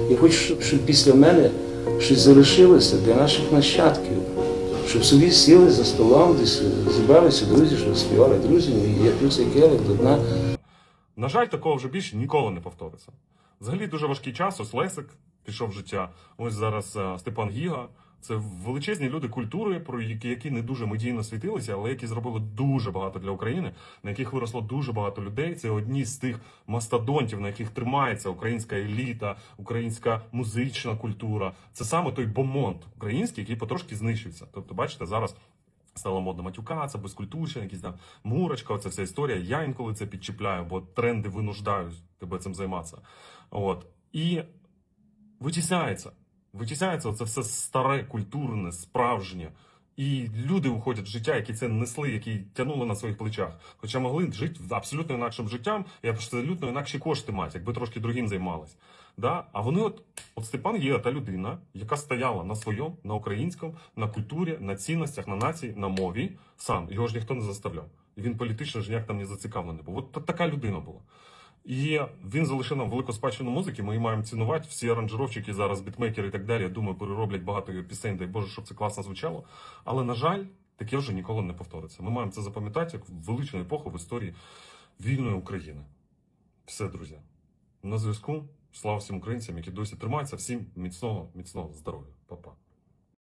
Я хочу, щоб, щоб після мене щось залишилося для наших нащадків. Щоб собі сіли за столом, десь зібралися друзі, що співали друзі, і я плюс цей келих до дна. На жаль, такого вже більше ніколи не повториться. Взагалі дуже важкий час. Ось Лесик пішов в життя. Ось зараз е, Степан Гіга. Це величезні люди культури, про які, не дуже медійно світилися, але які зробили дуже багато для України, на яких виросло дуже багато людей. Це одні з тих мастодонтів, на яких тримається українська еліта, українська музична культура. Це саме той бомонд український, який потрошки знищується. Тобто, бачите, зараз стало модно матюкатися, безкультурщина, якісь там мурочка, оця вся історія. Я інколи це підчіпляю, бо тренди винуждають тебе цим займатися. От. І витісняється. Витісняється це все старе, культурне, справжнє. І люди уходять з життя, які це несли, які тягнули на своїх плечах. Хоча могли жити абсолютно інакшим життям і абсолютно інакші кошти мати, якби трошки другим займались. Да? А вони, от, от Степан є та людина, яка стояла на своєму, на українському, на культурі, на цінностях, на нації, на мові сам. Його ж ніхто не заставляв. І він політично ж ніяк там не зацікавлений був. От така людина була. І він залишив нам велику спадщину музики. Ми її маємо цінувати. Всі аранжировщики зараз, бітмейкери і так далі. Я думаю, перероблять багато пісень. Дай Боже, щоб це класно звучало. Але на жаль, таке вже ніколи не повториться. Ми маємо це запам'ятати як величну епоху в історії вільної України. Все, друзі. На зв'язку. Слава всім українцям, які досі тримаються. Всім міцного, міцного здоров'я.